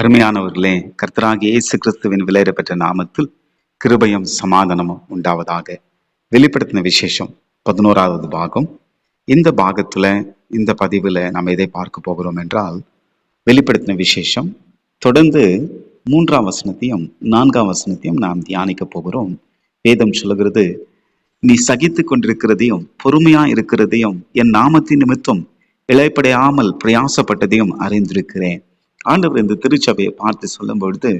அருமையானவர்களே கர்த்தராகிய இயேசு கிறிஸ்துவின் விலையிற பெற்ற நாமத்தில் கிருபையும் சமாதானமும் உண்டாவதாக வெளிப்படுத்தின விசேஷம் பதினோராவது பாகம். இந்த பாகத்துல இந்த பதிவுல நாம் எதை பார்க்க போகிறோம் என்றால் வெளிப்படுத்தின விசேஷம் தொடர்ந்து மூன்றாம் வசனத்தையும் நான்காம் வசனத்தையும் நாம் தியானிக்க போகிறோம். வேதம் சொல்லுகிறது நீ சகித்து கொண்டிருக்கிறதையும் பொறுமையா இருக்கிறதையும் என் நாமத்தின் நிமித்தம் இழைப்படையாமல் பிரயாசப்பட்டதையும் அறிந்திருக்கிறேன். ஆண்டவர் இந்த திருச்சபையை பார்த்து சொல்லும் பொழுது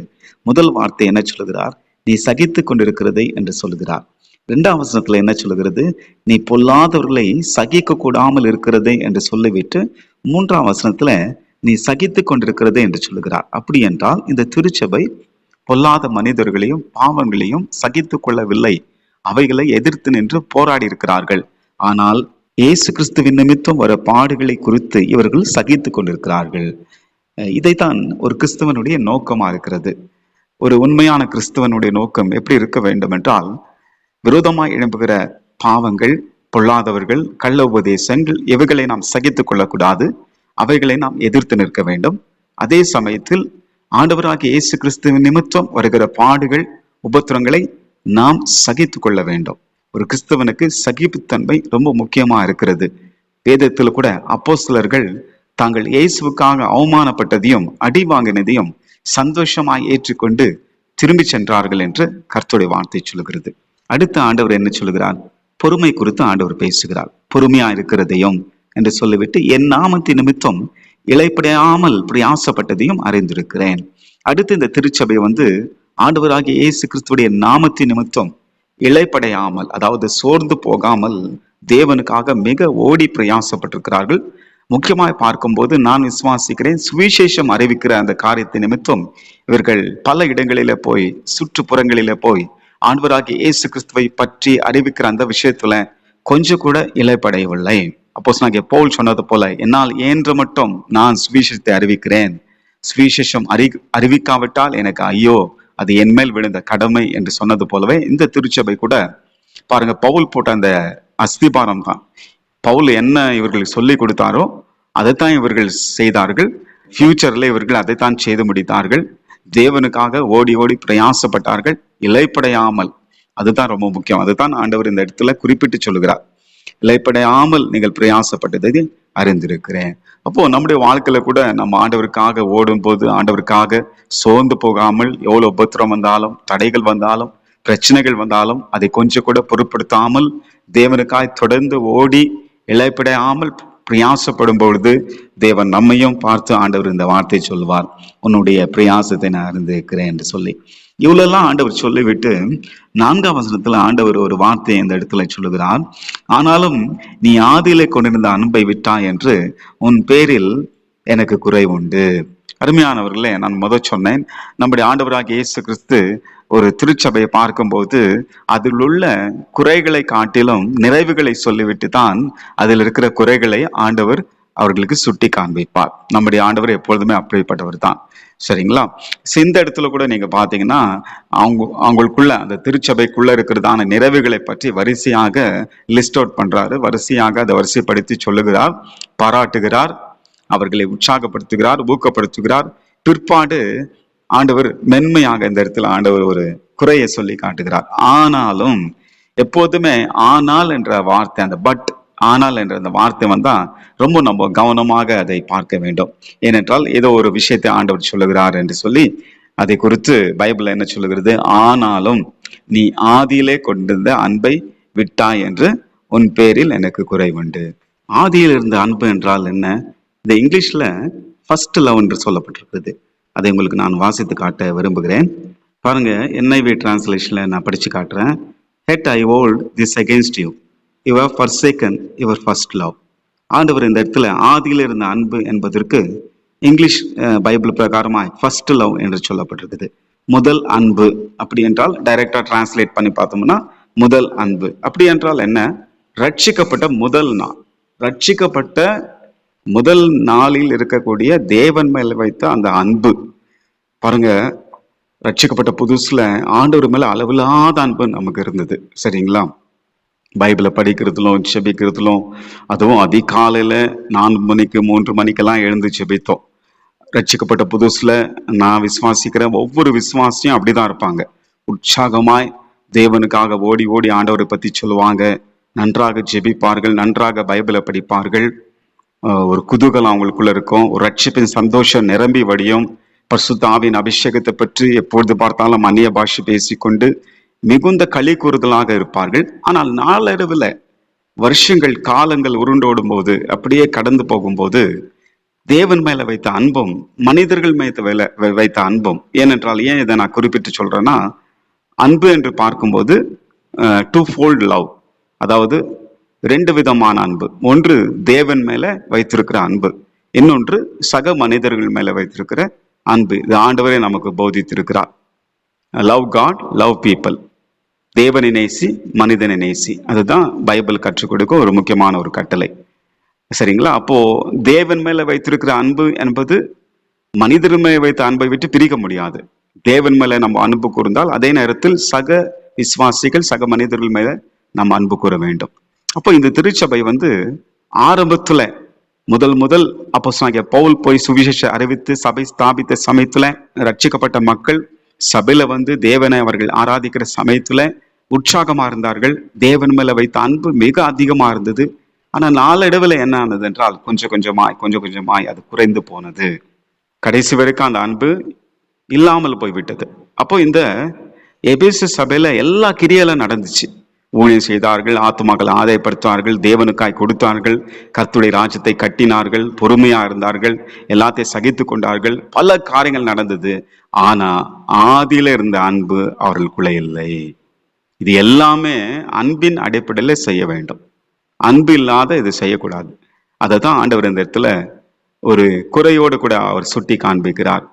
முதல் வார்த்தை என்ன சொல்லுகிறார்? நீ சகித்து கொண்டிருக்கிறதை என்று சொல்லுகிறார். இரண்டாம் வசனத்துல என்ன சொல்லுகிறது? நீ பொல்லாதவர்களை சகிக்க கூடாமல் இருக்கிறதே என்று சொல்லிவிட்டு மூன்றாம் வசனத்துல நீ சகித்து கொண்டிருக்கிறதே என்று சொல்லுகிறார். அப்படி என்றால் இந்த திருச்சபை பொல்லாத மனிதர்களையும் பாவங்களையும் சகித்து கொள்ளவில்லை. அவைகளை எதிர்த்து நின்று போராடி இருக்கிறார்கள். ஆனால் இயேசு கிறிஸ்துவின் நிமித்தம் வர பாடுகளை குறித்து இவர்கள் சகித்து கொண்டிருக்கிறார்கள். இதைத்தான் ஒரு கிறிஸ்தவனுடைய நோக்கமா இருக்கிறது. ஒரு உண்மையான கிறிஸ்தவனுடைய நோக்கம் எப்படி இருக்க வேண்டும் என்றால் விரோதமாய் எழும்புகிற பாவங்கள் பொல்லாதவர்கள் கள்ள உபதேசங்கள் இவைகளை நாம் சகித்துக் கொள்ளக்கூடாது அவைகளை நாம் எதிர்த்து நிற்க வேண்டும். அதே சமயத்தில் ஆண்டவராகிய இயேசு கிறிஸ்துவின் நிமித்தம் வருகிற பாடுகள் உபத்திரங்களை நாம் சகித்து கொள்ள வேண்டும். ஒரு கிறிஸ்தவனுக்கு சகிப்புத்தன்மை ரொம்ப முக்கியமா இருக்கிறது. வேதத்தில் கூட அப்போஸ்தலர்கள் தாங்கள் இயேசுவுக்காக அவமானப்பட்டதையும் அடி வாங்கினதையும் சந்தோஷமாய் ஏற்றுக்கொண்டு திரும்பி சென்றார்கள் என்று கர்த்தருடைய வார்த்தை சொல்லுகிறது. அடுத்த ஆண்டவர் என்ன சொல்லுகிறார்? பொறுமை குறித்து ஆண்டவர் பேசுகிறார். பொறுமையா இருக்கிறதையும் என்று சொல்லிவிட்டு என் நாமத்தி நிமித்தம் இழைப்படையாமல் பிரயாசப்பட்டதையும் அறிந்திருக்கிறேன். அடுத்து இந்த திருச்சபை வந்து ஆண்டவராகிய இயேசு கிறிஸ்துடைய நாமத்தி நிமித்தம் இழைப்படையாமல் அதாவது சோர்ந்து போகாமல் தேவனுக்காக மிக ஓடி பிரயாசப்பட்டிருக்கிறார்கள். முக்கியமாய் பார்க்கும்போது நான் விசுவாசிக்கிறேன் சுவிசேஷம் அறிவிக்கிற அந்த காரியத்தை நிமித்தம் இவர்கள் பல இடங்களில போய் சுற்றுப்புறங்களில போய் ஆண்டவராகிய இயேசு கிறிஸ்துவை பற்றி அறிவிக்கிற அந்த விஷயத்துல கொஞ்சம் கூட இலைப்படையவில்லை. அப்போ நான் பவுல் சொன்னது போல என்னால் ஏன்று மட்டும் நான் சுவிசேஷத்தை அறிவிக்கிறேன். சுவிசேஷம் அறி அறிவிக்காவிட்டால் எனக்கு ஐயோ அது என் மேல் விழுந்த கடமை என்று சொன்னது போலவே இந்த திருச்சபை கூட பாருங்க பவுல் போட்ட அந்த அஸ்திபாரம் தான். பவுல் என்ன இவர்களுக்கு சொல்லி கொடுத்தாரோ அதைத்தான் இவர்கள் செய்தார்கள். ஃபியூச்சரில் இவர்கள் அதைத்தான் செய்து முடித்தார்கள். தேவனுக்காக ஓடி ஓடி பிரயாசப்பட்டார்கள். இலைப்படையாமல். அதுதான் ரொம்ப முக்கியம். அதுதான் ஆண்டவர் இந்த இடத்துல குறிப்பிட்டு சொல்லுகிறார். இலைப்படையாமல் நீங்கள் பிரயாசப்பட்டதை அறிந்திருக்கிறேன். அப்போ நம்முடைய வாழ்க்கையில கூட நம்ம ஆண்டவருக்காக ஓடும் போது ஆண்டவருக்காக சோர்ந்து போகாமல் எவ்வளவு உபத்திரம் வந்தாலும் தடைகள் வந்தாலும் பிரச்சனைகள் வந்தாலும் அதை கொஞ்சம் கூட பொருட்படுத்தாமல் தேவனுக்காய் தொடர்ந்து ஓடி இழைப்படையாமல் பிரயாசப்படும் பொழுது தேவன் நம்மையும் பார்த்து ஆண்டவர் இந்த வார்த்தை சொல்வார் உன்னுடைய பிரயாசத்தை நான் அறிந்திருக்கிறேன் என்று சொல்லி. இவ்வளோலாம் ஆண்டவர் சொல்லிவிட்டு நான்காம் வசனத்தில் ஆண்டவர் ஒரு வார்த்தையை இந்த இடத்துல சொல்லுகிறார். ஆனாலும் நீ ஆதியிலே கொண்டிருந்த அன்பை விட்டாய் என்று உன் பேரில் எனக்கு குறை உண்டு. அருமையானவர்களே நான் முதல் சொன்னேன். நம்முடைய ஆண்டவராக இயேசு கிறிஸ்து ஒரு திருச்சபையை பார்க்கும்போது அதில் உள்ள குறைகளை காட்டிலும் நிறைவுகளை சொல்லிவிட்டு தான் அதில் இருக்கிற குறைகளை ஆண்டவர் அவர்களுக்கு சுட்டி காண்பிப்பார். நம்முடைய ஆண்டவர் எப்பொழுதுமே அப்படிப்பட்டவர் தான். சரிங்களா? இந்த இடத்துல கூட நீங்க பாத்தீங்கன்னா அவங்க அவங்களுக்குள்ள அந்த திருச்சபைக்குள்ள இருக்கிறதான நிறைவுகளை பற்றி வரிசையாக லிஸ்ட் அவுட் பண்றாரு. வரிசையாக அதை வரிசைப்படுத்தி சொல்லுகிறார் பாராட்டுகிறார் அவர்களை உற்சாகப்படுத்துகிறார் ஊக்கப்படுத்துகிறார். பிற்பாடு ஆண்டவர் மென்மையாக இந்த இடத்துல ஆண்டவர் ஒரு குறையை சொல்லி காட்டுகிறார். ஆனாலும் எப்போதுமே ஆனால் என்ற வார்த்தை அந்த பட் ஆனால் என்ற அந்த வார்த்தை வந்தா ரொம்ப நம்ம கவனமாக அதை பார்க்க வேண்டும். ஏனென்றால் ஏதோ ஒரு விஷயத்தை ஆண்டவர் சொல்லுகிறார் என்று சொல்லி அதை குறித்து பைபிள் என்ன சொல்லுகிறது? ஆனாலும் நீ ஆதியிலே கொண்டிருந்த அன்பை விட்டாய் என்று உன் பேரில் எனக்கு குறைவுண்டு ஆதியில் இருந்த அன்பு என்றால் என்ன? இந்த இங்கிலீஷ்ல ஃபர்ஸ்ட் லவ் என்று சொல்லப்பட்டிருக்கிறது. அதை உங்களுக்கு நான் வாசித்து காட்ட விரும்புகிறேன். பாருங்க என்ஐவி டிரான்ஸ்லேஷனில் நான் படித்து காட்டுறேன். Yet I hold this against you your second your first love ஆண்டவர் இந்த இடத்துல ஆதியில் இருந்த அன்பு என்பதற்கு இங்கிலீஷ் பைபிள் பிரகாரமாய் ஃபர்ஸ்ட் லவ் என்று சொல்லப்பட்டிருக்குது. முதல் அன்பு அப்படி என்றால் டைரக்டாக டிரான்ஸ்லேட் பண்ணி பார்த்தோம்னா முதல் அன்பு. அப்படி என்றால் என்ன? ரட்சிக்கப்பட்ட முதல் நாள். ரட்சிக்கப்பட்ட முதல் நாளில் இருக்கக்கூடிய தேவன் மேல் வைத்த அந்த அன்பு. பாருங்க ரட்சிக்கப்பட்ட புதுசுல ஆண்டவர் மேல அளவில்லாத அன்பு நமக்கு இருந்தது. சரிங்களா? பைபிளை படிக்கிறதுலும் செபிக்கிறதுலும் அதுவும் அதிகாலையில நான்கு மணிக்கு மூன்று மணிக்கெல்லாம் எழுந்து செபித்தோம் ரட்சிக்கப்பட்ட புதுசுல நான் விசுவாசிக்கிற ஒவ்வொரு விசுவாசியும் அப்படிதான் இருப்பாங்க. உற்சாகமாய் தேவனுக்காக ஓடி ஓடி ஆண்டவரை பத்தி சொல்லுவாங்க. நன்றாக ஜெபிப்பார்கள் நன்றாக பைபிளை படிப்பார்கள். ஒரு குதூகலம் அவங்களுக்குள்ள இருக்கும். ஒரு ரட்சிப்பின் சந்தோஷம் நிரம்பி வடியும். பர்சுத்தாவின் அபிஷேகத்தை பற்றி எப்பொழுது பார்த்தாலும் அந்நிய பாஷை பேசிக்கொண்டு மிகுந்த களி கூறுதலாக இருப்பார்கள். ஆனால் நாளடைவில் வருஷங்கள் காலங்கள் உருண்டோடும் போது அப்படியே கடந்து போகும்போது தேவன் மேல வைத்த அன்பும் மனிதர்கள் மேல வைல- வைத்த அன்பும் ஏனென்றால் ஏன் இதை நான் குறிப்பிட்டு சொல்றேன்னா அன்பு என்று பார்க்கும்போது டூ ஃபோல்ட் லவ் அதாவது ரெண்டு விதமான அன்பு. ஒன்று தேவன் மேல வைத்திருக்கிற அன்பு. இன்னொன்று சக மனிதர்கள் மேல வைத்திருக்கிற அன்பு. இது ஆண்டவரே நமக்கு போதித்திருக்கிறார். லவ் காட் லவ் பீப்புள் தேவனை நேசி மனிதனை நேசி. அதுதான் பைபிள் கற்றுக் கொடுக்க ஒரு முக்கியமான ஒரு கட்டளை. சரிங்களா? அப்போ தேவன் மேல வைத்திருக்கிற அன்பு என்பது மனிதர் மேல வைத்த அன்பை விட்டு பிரிக்க முடியாது. தேவன் மேல நம்ம அன்பு கூர்ந்தால் அதே நேரத்தில் சக விசுவாசிகள் சக மனிதர்கள் மேல நம்ம அன்பு கூற வேண்டும். அப்போ இந்த திருச்சபை வந்து ஆரம்பத்துல முதல் முதல் அப்போ பவுல் போய் சுவிசேஷ அறிவித்து சபை ஸ்தாபித்த சமயத்துல ரட்சிக்கப்பட்ட மக்கள் சபையில வந்து தேவனை அவர்கள் ஆராதிக்கிற சமயத்துல உற்சாகமா இருந்தார்கள். தேவன் மேல வைத்த அன்பு மிக அதிகமா இருந்தது. ஆனா நாளடைவுல என்ன ஆனது என்றால் கொஞ்சம் கொஞ்சமாய் கொஞ்சம் கொஞ்சமாய் அது குறைந்து போனது. கடைசி வரைக்கும் அந்த அன்பு இல்லாமல் போய்விட்டது. அப்போ இந்த எபேசு சபையில எல்லா கிரியெல்லாம் நடந்துச்சு. ஊழியம் செய்தார்கள் ஆத்துமாக்களை ஆதாயப்படுத்தார்கள் தேவனுக்காய் கொடுத்தார்கள் கர்த்தருடைய ராஜ்யத்தை கட்டினார்கள் பொறுமையா இருந்தார்கள் எல்லாத்தையும் சகித்து கொண்டார்கள். பல காரியங்கள் நடந்தது. ஆனா ஆதியில இருந்த அன்பு அவர்களுக்குள்ள இல்லை. இது எல்லாமே அன்பின் அடிப்படையில செய்ய வேண்டும். அன்பு இல்லாத இது செய்யக்கூடாது. அதை தான் ஆண்டவர் இந்த இடத்துல ஒரு குறையோடு கூட அவர் சுட்டி காண்பிக்கிறார்.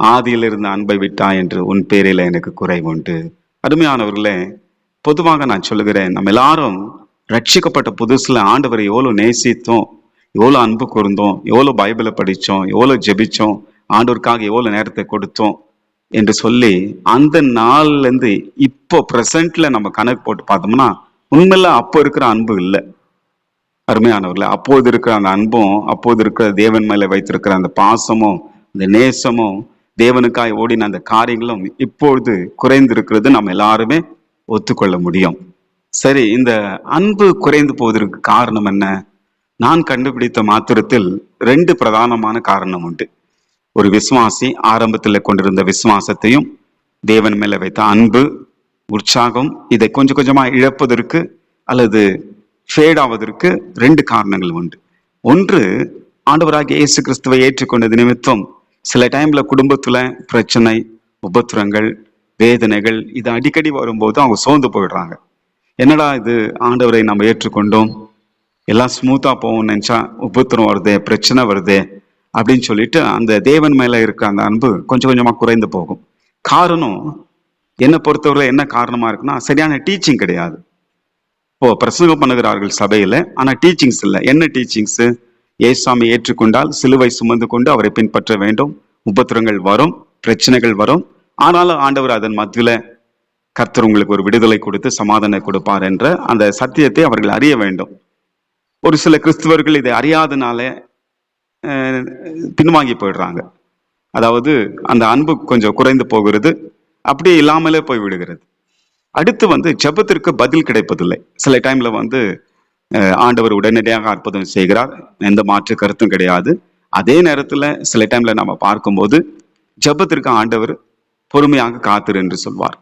ஆதியிலிருந்து இருந்த அன்பை விட்டா என்று உன் பேரில் எனக்கு குறை உண்டு. அருமையானவர்களே பொதுவாக நான் சொல்லுகிறேன் நம்ம எல்லாரும் ரட்சிக்கப்பட்ட புதுசுல ஆண்டவரை எவ்வளோ நேசித்தோம் எவ்வளோ அன்பு கூர்ந்தோம் எவ்வளோ பைபிளை படித்தோம் எவ்வளோ ஜெபிச்சோம் ஆண்டவருக்காக எவ்வளோ நேரத்தை கொடுத்தோம் என்று சொல்லி அந்த நாள்லேருந்து இப்போ பிரசன்ட்ல நம்ம கணக்கு போட்டு பார்த்தோம்னா உண்மையில் அப்போ இருக்கிற அன்பு இல்லை. அருமையானவர்களே அப்போது இருக்கிற அந்த அன்பும் அப்போது இருக்கிற தேவன் மேலே வைத்திருக்கிற அந்த பாசமும் அந்த நேசமும் தேவனுக்காய் ஓடின அந்த காரியங்களும் இப்பொழுது குறைந்திருக்கிறது. நம்ம எல்லாருமே ஒத்துக்கொள்ள முடியும். சரி இந்த அன்பு குறைந்து போவதற்கு காரணம் என்ன? நான் கண்டுபிடித்த மாத்திரத்தில் ரெண்டு பிரதானமான காரணம் உண்டு. ஒரு விசுவாசி ஆரம்பத்தில் கொண்டிருந்த விசுவாசத்தையும் தேவன் மேல வைத்த அன்பு உற்சாகம் இதை கொஞ்சம் கொஞ்சமா இழப்பதற்கு அல்லது ஃபேட் ஆவதற்கு ரெண்டு காரணங்கள் உண்டு. ஒன்று ஆண்டவராக இயேசு கிறிஸ்துவை ஏற்றுக்கொண்டது நிமித்தம் சில டைம்ல குடும்பத்துல பிரச்சனை உபத்திரங்கள் வேதனைகள் இது அடிக்கடி வரும்போது அவங்க சோர்ந்து போயிடுறாங்க. என்னடா இது ஆண்டவரை நம்ம ஏற்றுக்கொண்டோம். எல்லாம் ஸ்மூத்தா போகும்னு நினைச்சா உபத்திரம் வருதே பிரச்சனை வருதே அப்படின்னு சொல்லிட்டு அந்த தேவன் மேல இருக்க அந்த அன்பு கொஞ்சம் கொஞ்சமா குறைந்து போகும். காரணம் என்னை பொறுத்தவரை என்ன காரணமா இருக்குன்னா சரியான டீச்சிங் கிடையாது. இப்போ பிரசங்கம் பண்ணுகிறார்கள் சபையில ஆனா டீச்சிங்ஸ் இல்லை. என்ன டீச்சிங்ஸ் ஏசாமி ஏற்றுக்கொண்டால் சிலுவை சுமந்து கொண்டு அவரை பின்பற்ற வேண்டும். உபத்திரங்கள் வரும் பிரச்சனைகள் வரும். ஆனாலும் ஆண்டவர் அதன் மத்தியில் கர்த்தர் உங்களுக்கு ஒரு விடுதலை கொடுத்து சமாதானம் கொடுப்பார் என்ற அந்த சத்தியத்தை அவர்கள் அறிய வேண்டும். ஒரு சில கிறிஸ்துவர்கள் இதை அறியாதனால பின்வாங்கி போயிடுறாங்க. அதாவது அந்த அன்பு கொஞ்சம் குறைந்து போகிறது அப்படியே இல்லாமலே போய் விடுகிறது. அடுத்து வந்து ஜெபத்திற்கு பதில் கிடைப்பதில்லை. சில டைம்ல வந்து ஆண்டவர் உடனடியாக அற்புதம் செய்கிறார். எந்த மாற்று கருத்தும் கிடையாது. அதே நேரத்துல சில டைம்ல நம்ம பார்க்கும்போது ஜெபத்திற்கு ஆண்டவர் பொறுமையாக காத்திரு என்று சொல்வார்.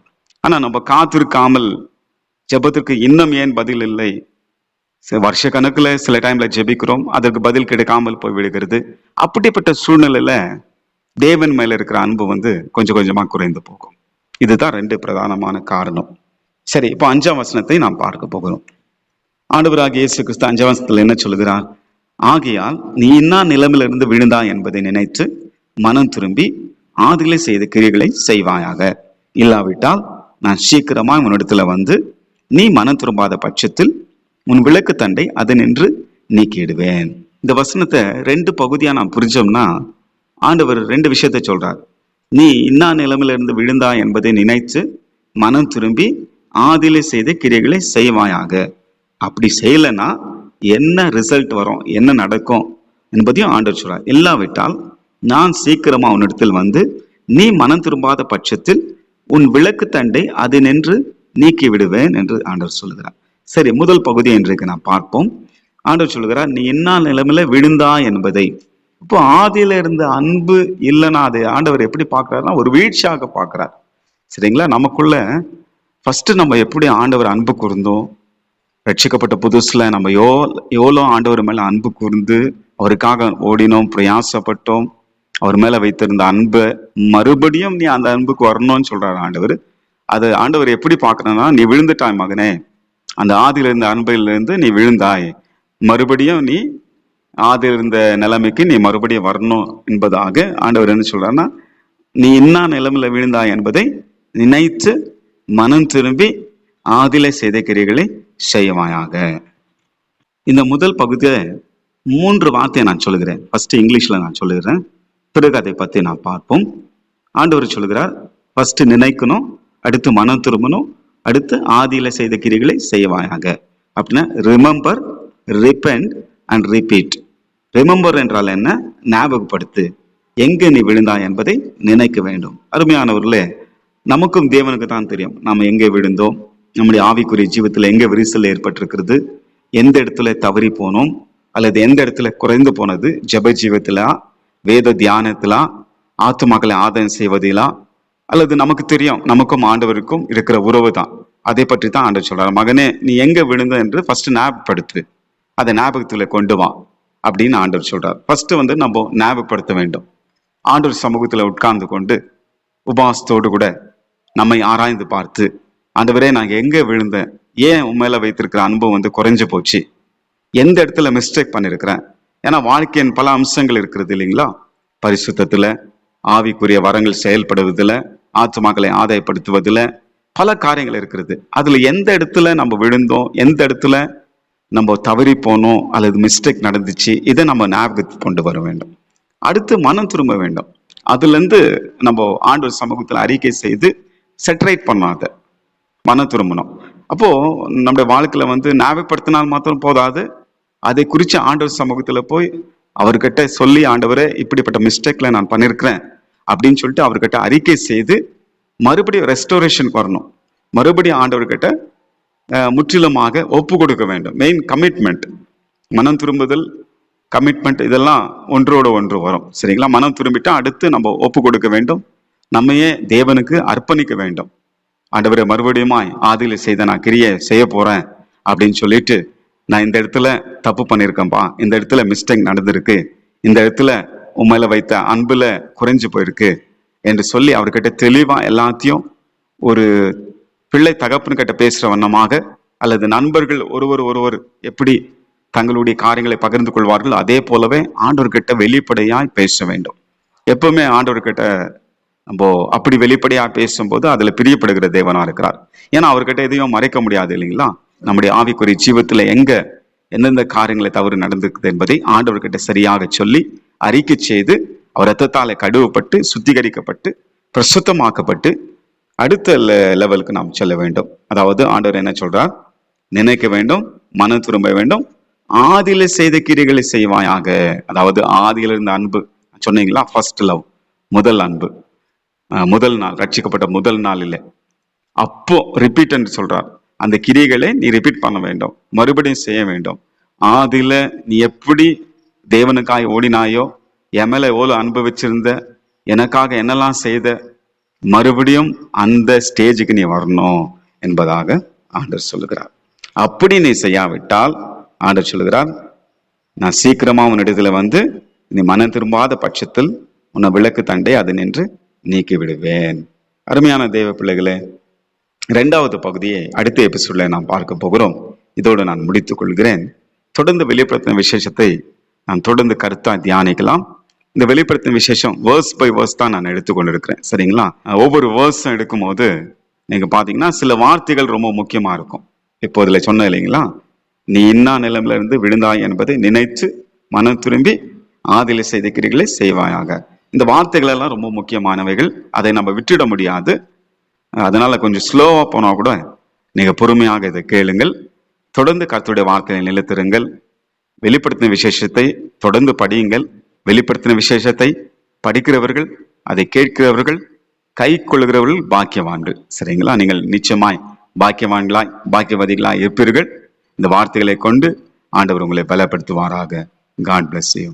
ஆனா நம்ம காத்திருக்காமல் ஜெபத்திற்கு இன்னும் ஏன் பதில் இல்லை? சில வருஷ கணக்குல சில டைம்ல ஜெபிக்கிறோம் அதற்கு பதில் கிடைக்காமல் போய் விடுகிறது. அப்படிப்பட்ட சூழ்நிலையில தேவன் மேல இருக்கிற அன்பு வந்து கொஞ்சம் கொஞ்சமா குறைந்து போகும். இதுதான் ரெண்டு பிரதானமான காரணம். சரி இப்போ அஞ்சாம் வசனத்தை நாம் பார்க்க போகிறோம். ஆண்டவராக இயேசு கிறிஸ்து அஞ்சாம் வசனத்தில் என்ன சொல்கிறார் ஆகையால் நீ என்ன நிலமிலிருந்து விழுந்தா என்பதை நினைத்து மனம் திரும்பி ஆதிலே செய்த கிரிகளை செய்வாயாக. இல்லாவிட்டால் நான் சீக்கிரமாய் உன்னிடத்துல வந்து நீ மனம் திரும்பாத பட்சத்தில் உன் விளக்கு தண்டை அதனின்று நீக்கிடுவேன். இந்த வசனத்தை ரெண்டு பகுதியா நான் புரிஞ்சோம்னா ஆண்டவர் ரெண்டு விஷயத்தை சொல்றார். நீ இன்னா நிலைமையிலிருந்து விழுந்தா என்பதை நினைத்து மனம் திரும்பி ஆதிலே செய்த கிரியைகளை செய்வாயாக. அப்படி செய்யலைன்னா என்ன ரிசல்ட் வரும் என்ன நடக்கும் என்பதையும் ஆண்டவர் சொல்றார். இல்லாவிட்டால் நான் சீக்கிரமா உன்னிடத்தில் வந்து நீ மனம் திரும்பாத பட்சத்தில் உன் விளக்கு தண்டை அது நின்று நீக்கி விடுவேன் என்று ஆண்டவர் சொல்லுகிறார். சரி முதல் பகுதி இன்றைக்கு நான் பார்ப்போம். ஆண்டவர் சொல்லுகிறார் நீ என்ன நிலைமையில விழுந்தா என்பதை. இப்போ ஆதியில இருந்த அன்பு இல்லைன்னா அதை ஆண்டவர் எப்படி பார்க்கறாருன்னா ஒரு வீழ்ச்சியாக பார்க்கிறார். சரிங்களா? நமக்குள்ள ஃபர்ஸ்ட் நம்ம எப்படி ஆண்டவர் அன்பு கூர்ந்தோம்? ரட்சிக்கப்பட்ட புதுசுல நம்ம எவ்வளோ எவ்வளோ ஆண்டவர் மேல அன்பு கூர்ந்து அவருக்காக ஓடினோம் பிரயாசப்பட்டோம். அவர் மேல வைத்திருந்த அன்பை மறுபடியும் நீ அந்த அன்புக்கு வரணும்னு சொல்றாரு ஆண்டவர். அது ஆண்டவர் எப்படி பார்க்கணும்னா நீ விழுந்துட்டாய் மகனே. அந்த ஆதியில இருந்த அன்பிலிருந்து நீ விழுந்தாய். மறுபடியும் நீ ஆதியில் இருந்த நிலைமைக்கு நீ மறுபடியும் வரணும் என்பதாக ஆண்டவர் என்ன சொல்றாருன்னா நீ என்ன நிலைமையில விழுந்தாய் என்பதை நினைத்து மனம் திரும்பி ஆதில செய்த கிரிகளை செய்வாயாக. இந்த முதல் பகுதியை மூன்று வார்த்தையை நான் சொல்லுகிறேன். ஃபர்ஸ்ட் இங்கிலீஷ்ல நான் சொல்லுகிறேன். பிறகு அதை பத்தி நான் பார்ப்போம். ஆண்டவர் சொல்கிறார் ஃபர்ஸ்ட் நினைக்கணும் அடுத்து மனம் திரும்பணும் அடுத்து ஆதியில செய்த கிரிகளை செய்வாயாக. அப்படின்னா remember repent and repeat remember என்றால் என்ன? ஞாபகப்படுத்து. எங்கே நீ விழுந்தாய் என்பதை நினைக்க வேண்டும். அருமையானவர்களே நமக்கும் தேவனுக்கு தான் தெரியும் நம்ம எங்கே விழுந்தோம் நம்முடைய ஆவிக்குரிய ஜீவத்தில் எங்கே விரிசல் ஏற்பட்டிருக்கிறது எந்த இடத்துல தவறி போனோம் அல்லது எந்த இடத்துல குறைந்து போனது ஜெப ஜீவத்திலா வேத தியானத்திலா ஆத்துமாக்களை ஆதாயம் செய்வதிலா அல்லது நமக்கு தெரியும் நமக்கும் ஆண்டவருக்கும் இருக்கிற உறவு தான். அதை பற்றி தான் ஆண்டவர் சொல்றாரு. மகனே நீ எங்க விழுந்த என்று ஃபர்ஸ்ட் ஞாபகப்படுத்து. அதை ஞாபகத்துல கொண்டு வா அப்படின்னு ஆண்டவர் சொல்றார். ஃபர்ஸ்ட் வந்து நம்ம ஞாபகப்படுத்த வேண்டும். ஆண்டவர் சமூகத்துல உட்கார்ந்து கொண்டு உபாசத்தோடு கூட நம்மை ஆராய்ந்து பார்த்து ஆண்டவரே நான் எங்க விழுந்தேன்? ஏன் உன் வைத்திருக்கிற அனுபவம் வந்து குறைஞ்சு போச்சு? எந்த இடத்துல மிஸ்டேக் பண்ணிருக்கிறேன்? ஏன்னா வாழ்க்கையின் பல அம்சங்கள் இருக்கிறது இல்லைங்களா? பரிசுத்தத்தில் ஆவிக்குரிய வரங்கள் செயல்படுவதில் ஆத்மாக்களை ஆதாயப்படுத்துவதில் பல காரியங்கள் இருக்கிறது. அதில் எந்த இடத்துல நம்ம விழுந்தோம் எந்த இடத்துல நம்ம தவறி போனோம் அல்லது மிஸ்டேக் நடந்துச்சு இதை நம்ம ஞாபகத்துக்கு கொண்டு வர வேண்டும். அடுத்து மனம் திரும்ப வேண்டும். அதுலேருந்து நம்ம ஆண்டவர் சமூகத்தில் அறிக்கை செய்து செட்டரேட் பண்ணோம் அதை. மனம் திரும்பணும். அப்போது நம்முடைய வாழ்க்கையில் வந்து ஞாபகப்படுத்தினால் மாத்திரம் போதாது. அதை குறித்து ஆண்டவர் சமூகத்தில் போய் அவர்கிட்ட சொல்லி ஆண்டவரே இப்படிப்பட்ட மிஸ்டேக்கில் நான் பண்ணியிருக்கிறேன் அப்படின்னு சொல்லிட்டு அவர்கிட்ட அறிக்கை செய்து மறுபடியும் ரெஸ்டோரேஷனுக்கு வரணும். மறுபடியும் ஆண்டவர்கிட்ட முற்றிலுமாக ஒப்பு கொடுக்க வேண்டும். மெயின் கமிட்மெண்ட் மனம் திரும்புதல் கமிட்மெண்ட் இதெல்லாம் ஒன்றோட ஒன்று வரும். சரிங்களா? மனம் திரும்பிட்டா அடுத்து நம்ம ஒப்பு கொடுக்க வேண்டும். நம்மையே தேவனுக்கு அர்ப்பணிக்க வேண்டும். ஆண்டவரை மறுபடியுமாய் ஆதியில செய்த நான் கிரியை செய்ய போறேன் அப்படின்னு சொல்லிட்டு நான் இந்த இடத்துல தப்பு பண்ணியிருக்கேன்ப்பா இந்த இடத்துல மிஸ்டேக் நடந்திருக்கு. இந்த இடத்துல உண்மையில வைத்த அன்புல குறைஞ்சு போயிருக்கு என்று சொல்லி அவர்கிட்ட தெளிவா எல்லாத்தையும் ஒரு பிள்ளை தகப்பன் கிட்ட பேசுற வண்ணமாக அல்லது நண்பர்கள் ஒருவர் ஒருவர் எப்படி தங்களுடைய காரியங்களை பகிர்ந்து கொள்வார்கள் அதே போலவே ஆண்டவர்கிட்ட வெளிப்படையாய் பேச வேண்டும். எப்பவுமே ஆண்டவர்கிட்ட நம்ம அப்படி வெளிப்படையாக பேசும்போது அதில் பிரியப்படுகிற தேவனாக இருக்கிறார். ஏன்னா அவர்கிட்ட எதையும் மறைக்க முடியாது இல்லைங்களா? நம்முடைய ஆவிக்குரிய ஜீவத்துல எங்க எந்தெந்த காரியங்களை தவறு நடந்திருக்குது என்பதை ஆண்டவர்கிட்ட சரியாக சொல்லி அறிக்கை செய்து அவர் ரத்தத்தாலே கடுவப்பட்டு சுத்திகரிக்கப்பட்டு பிரசுத்தமாக்கப்பட்டு அடுத்த லெவலுக்கு நாம் செல்ல வேண்டும். அதாவது ஆண்டவர் என்ன சொல்றார்? நினைக்க வேண்டும் மனம் திரும்ப வேண்டும் ஆதியில செய்த கிரிகளை செய்வாயாக. அதாவது ஆதியில இருந்த அன்பு சொன்னீங்களா? ஃபர்ஸ்ட் லவ் முதல் அன்பு. முதல் நாள் ரட்சிக்கப்பட்ட முதல் நாள் இல்லை அப்போ ரிப்பீட் என்று சொல்றார். அந்த கிரியைகளை நீ ரிப்பீட் பண்ண வேண்டும். மறுபடியும் செய்ய வேண்டும். ஆதியில நீ எப்படி தேவனுக்காய் ஓடினாயோ எமல எவ்வளோ எவ்வளவு அன்பு வச்சிருந்த எனக்காக என்னெல்லாம் செய்த மறுபடியும் அந்த ஸ்டேஜுக்கு நீ வரணும் என்பதாக ஆண்டர் சொல்லுகிறார். அப்படி நீ செய்யாவிட்டால் ஆண்டர் சொல்லுகிறார் நான் சீக்கிரமா உன்னிடத்துல வந்து நீ மனம் திரும்பாத பட்சத்தில் உன்னை விளக்கு தண்டை அது நின்று நீக்கி விடுவேன் அருமையான தெய்வ பிள்ளைகளே இரண்டாவது பகுதியை அடுத்த எபிசோட்ல நாம் பார்க்க போகிறோம். இதோடு நான் முடித்துக் கொள்கிறேன். தொடர்ந்து வெளிப்படுத்தின விசேஷத்தை நான் தொடர்ந்து கருத்தா தியானிக்கலாம். இந்த வெளிப்படுத்தின விசேஷம் வேர்ஸ் பை வேர்ஸ் தான் நான் எடுத்துக்கொண்டிருக்கிறேன் சரிங்களா? ஒவ்வொரு வேர்ஸும் எடுக்கும்போது நீங்கள் பார்த்தீங்கன்னா சில வார்த்தைகள் ரொம்ப முக்கியமாக இருக்கும். இப்போ இதில் சொன்ன இல்லைங்களா? நீ இன்னா நிலைமையில இருந்து விழுந்தாய் என்பதை நினைத்து மனம் திரும்பி ஆதில செய்திக்கிறீர்களே செய்வாயாக. இந்த வார்த்தைகள் எல்லாம் ரொம்ப முக்கியமானவைகள். அதை நம்ம விட்டுட முடியாது. அதனால கொஞ்சம் ஸ்லோவா போனா கூட நீங்கள் பொறுமையாக இதை கேளுங்கள். தொடர்ந்து கர்த்தருடைய வாழ்க்கையை நிலைத்திருங்கள். வெளிப்படுத்தின விசேஷத்தை தொடர்ந்து படியுங்கள். வெளிப்படுத்தின விசேஷத்தை படிக்கிறவர்கள் அதை கேட்கிறவர்கள் கை கொள்கிறவர்கள் பாக்கியவான்கள். சரிங்களா? நீங்கள் நிச்சயமாய் பாக்கியவான்களாய் பாக்கியவதிகளாய் இருப்பீர்கள். இந்த வார்த்தைகளை கொண்டு ஆண்டவர் உங்களை பலப்படுத்துவாராக. God bless you